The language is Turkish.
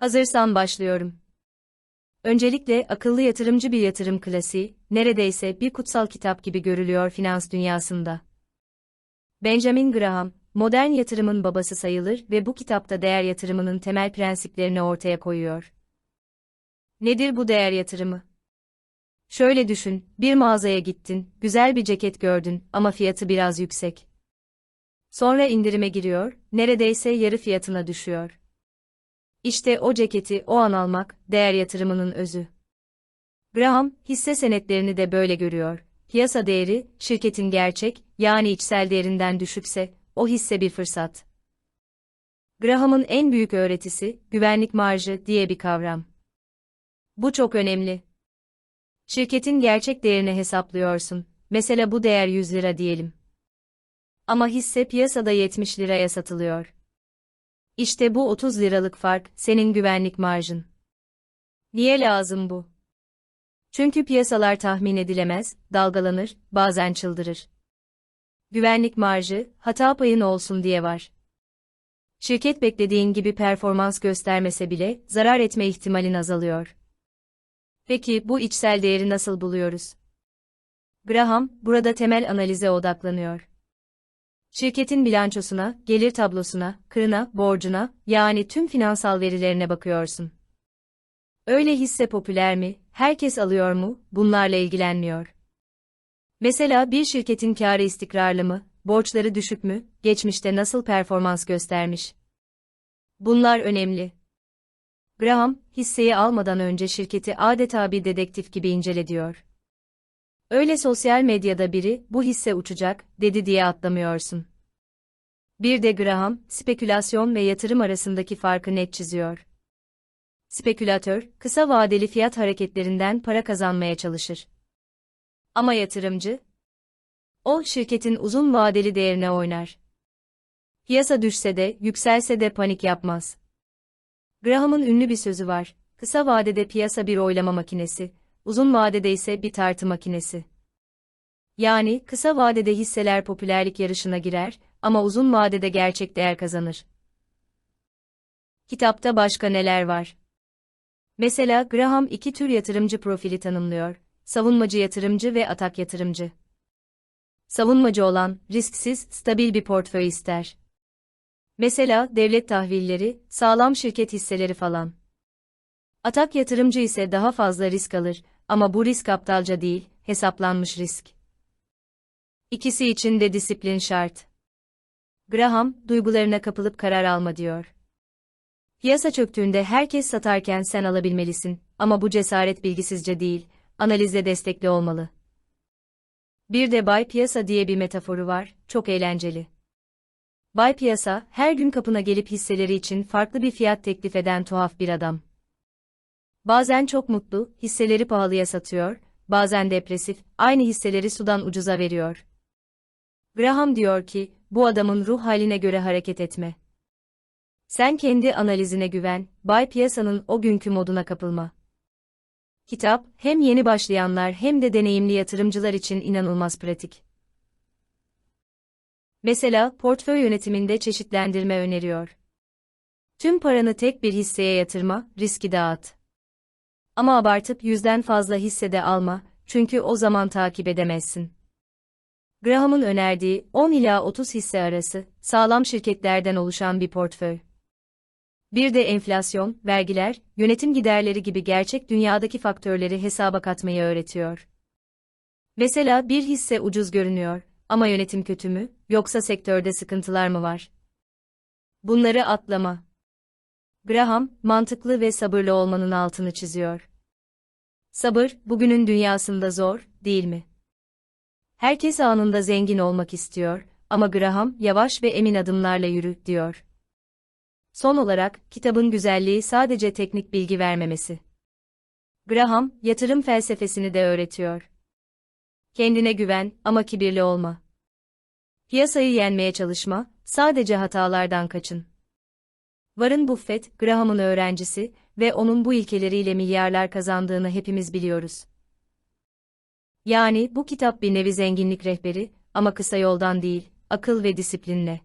Hazırsan başlıyorum. Öncelikle akıllı yatırımcı bir yatırım klasiği, neredeyse bir kutsal kitap gibi görülüyor finans dünyasında. Benjamin Graham, modern yatırımın babası sayılır ve bu kitapta değer yatırımının temel prensiplerini ortaya koyuyor. Nedir bu değer yatırımı? Şöyle düşün, bir mağazaya gittin, güzel bir ceket gördün ama fiyatı biraz yüksek. Sonra indirime giriyor, neredeyse yarı fiyatına düşüyor. İşte o ceketi o an almak, değer yatırımının özü. Graham, hisse senetlerini de böyle görüyor. Piyasa değeri, şirketin gerçek, yani içsel değerinden düşükse, o hisse bir fırsat. Graham'ın en büyük öğretisi, güvenlik marjı diye bir kavram. Bu çok önemli. Şirketin gerçek değerini hesaplıyorsun. Mesela bu değer 100 lira diyelim. Ama hisse piyasada 70 liraya satılıyor. İşte bu 30 liralık fark senin güvenlik marjın. Niye lazım bu? Çünkü piyasalar tahmin edilemez, dalgalanır, bazen çıldırır. Güvenlik marjı, hata payın olsun diye var. Şirket beklediğin gibi performans göstermese bile zarar etme ihtimalin azalıyor. Peki bu içsel değeri nasıl buluyoruz? Graham burada temel analize odaklanıyor. Şirketin bilançosuna, gelir tablosuna, kırına, borcuna, yani tüm finansal verilerine bakıyorsun. Öyle hisse popüler mi, herkes alıyor mu, bunlarla ilgilenmiyor. Mesela bir şirketin kârı istikrarlı mı, borçları düşük mü, geçmişte nasıl performans göstermiş? Bunlar önemli. Graham, hisseyi almadan önce şirketi adeta bir dedektif gibi incele Öyle sosyal medyada biri, bu hisse uçacak, dedi diye atlamıyorsun. Bir de Graham, spekülasyon ve yatırım arasındaki farkı net çiziyor. Spekülatör, kısa vadeli fiyat hareketlerinden para kazanmaya çalışır. Ama yatırımcı, o şirketin uzun vadeli değerine oynar. Piyasa düşse de, yükselse de panik yapmaz. Graham'ın ünlü bir sözü var. Kısa vadede piyasa bir oylama makinesi, uzun vadede ise bir tartı makinesi. Yani kısa vadede hisseler popülerlik yarışına girer ama uzun vadede gerçek değer kazanır. Kitapta başka neler var? Mesela Graham iki tür yatırımcı profili tanımlıyor. Savunmacı yatırımcı ve atak yatırımcı. Savunmacı olan, risksiz, stabil bir portföy ister. Mesela devlet tahvilleri, sağlam şirket hisseleri falan. Atak yatırımcı ise daha fazla risk alır ama bu risk aptalca değil, hesaplanmış risk. İkisi için de disiplin şart. Graham, duygularına kapılıp karar alma diyor. Piyasa çöktüğünde herkes satarken sen alabilmelisin ama bu cesaret bilgisizce değil, analizle destekli olmalı. Bir de bay piyasa diye bir metaforu var, çok eğlenceli. Bay Piyasa, her gün kapına gelip hisseleri için farklı bir fiyat teklif eden tuhaf bir adam. Bazen çok mutlu, hisseleri pahalıya satıyor, bazen depresif, aynı hisseleri sudan ucuza veriyor. Graham diyor ki, bu adamın ruh haline göre hareket etme. Sen kendi analizine güven, Bay Piyasa'nın o günkü moduna kapılma. Kitap, hem yeni başlayanlar hem de deneyimli yatırımcılar için inanılmaz pratik. Mesela, portföy yönetiminde çeşitlendirme öneriyor. Tüm paranı tek bir hisseye yatırma, riski dağıt. Ama abartıp yüzden fazla hissede alma, çünkü o zaman takip edemezsin. Graham'ın önerdiği 10 ila 30 hisse arası, sağlam şirketlerden oluşan bir portföy. Bir de enflasyon, vergiler, yönetim giderleri gibi gerçek dünyadaki faktörleri hesaba katmayı öğretiyor. Mesela bir hisse ucuz görünüyor ama yönetim kötü mü, yoksa sektörde sıkıntılar mı var? Bunları atlama. Graham, mantıklı ve sabırlı olmanın altını çiziyor. Sabır, bugünün dünyasında zor, değil mi? Herkes anında zengin olmak istiyor, ama Graham, yavaş ve emin adımlarla yürü, diyor. Son olarak, kitabın güzelliği sadece teknik bilgi vermemesi. Graham, yatırım felsefesini de öğretiyor. Kendine güven ama kibirli olma. Piyasayı yenmeye çalışma, sadece hatalardan kaçın. Warren Buffett, Graham'ın öğrencisi ve onun bu ilkeleriyle milyarlar kazandığını hepimiz biliyoruz. Yani bu kitap bir nevi zenginlik rehberi ama kısa yoldan değil, akıl ve disiplinle.